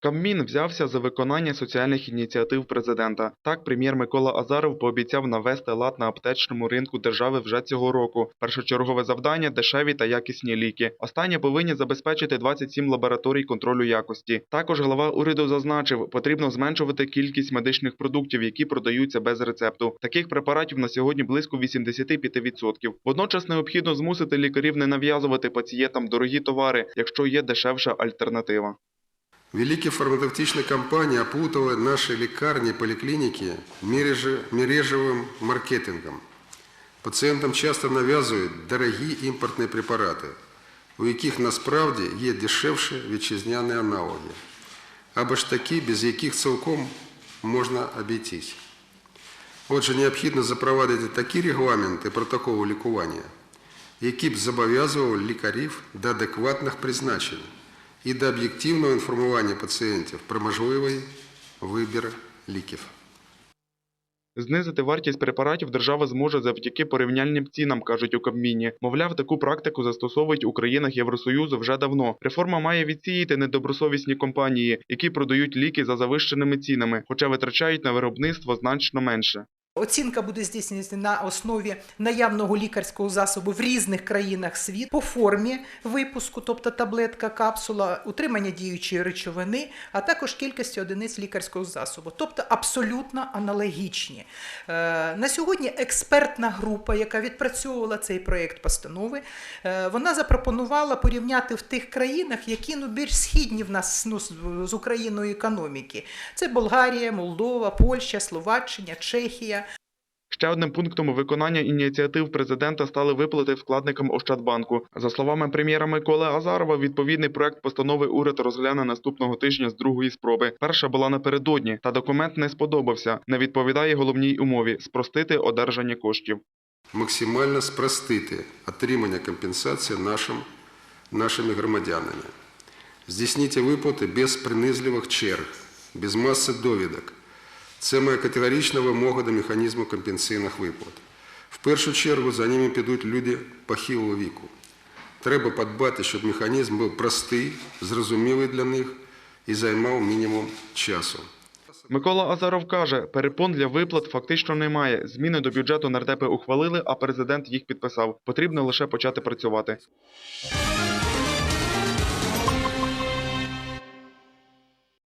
Кабмін взявся за виконання соціальних ініціатив президента. Так, прем'єр Микола Азаров пообіцяв навести лад на аптечному ринку держави вже цього року. Першочергове завдання дешеві та якісні ліки. Останні повинні забезпечити 27 лабораторій контролю якості. Також глава уряду зазначив, потрібно зменшувати кількість медичних продуктів, які продаються без рецепту. Таких препаратів на сьогодні близько 85%. Водночас необхідно змусити лікарів не нав'язувати пацієнтам дорогі товари, якщо є дешевша альтернатива. Великие фармацевтичные компании опутывали наши лекарни и поликлиники мереже- мережевым маркетингом. Пацієнтам часто нав'язують дорогі імпортні препарати, у яких насправді є дешевші вітчизняні аналоги, або ж такі, без яких цілком можна обійтись. Отже, необхідно запровадити такі регламенти протоколу лікування, які б зобов'язували лікарів до адекватних призначень і до об'єктивного інформування пацієнтів про можливий вибір ліків. Знизити вартість препаратів держава зможе завдяки порівняльним цінам, кажуть у Кабміні. Мовляв, таку практику застосовують у країнах Євросоюзу вже давно. Реформа має відсіяти недобросовісні компанії, які продають ліки за завищеними цінами, хоча витрачають на виробництво значно менше. Оцінка буде здійснюватися на основі наявного лікарського засобу в різних країнах світу по формі випуску, тобто таблетка, капсула, утримання діючої речовини, а також кількості одиниць лікарського засобу, тобто абсолютно аналогічні. Е, На сьогодні експертна група, яка відпрацьовувала цей проєкт постанови, е, вона запропонувала порівняти в тих країнах, які ну, більш східні в нас ну, з- з Україною економіки. Це Болгарія, Молдова, Польща, Словаччина, Чехія. Ще одним пунктом виконання ініціатив президента стали виплати вкладникам Ощадбанку. За словами прем'єра Миколи Азарова, відповідний проект постанови уряд розгляне наступного тижня з другої спроби. Перша була напередодні, та документ не сподобався. Не відповідає головній умові спростити одержання коштів. максимально спростити отримання компенсації нашим, нашими громадянами. Здійсніть виплати без принизливих черг, без маси довідок. Це моя категорична вимога до механізму компенсаційних виплат. В першу чергу за ними підуть люди похилого віку. Треба подбати, щоб механізм був простий, зрозумілий для них і займав мінімум часу. Микола Азаров каже, перепон для виплат фактично немає. Зміни до бюджету нардепи ухвалили, а президент їх підписав. Потрібно лише почати працювати.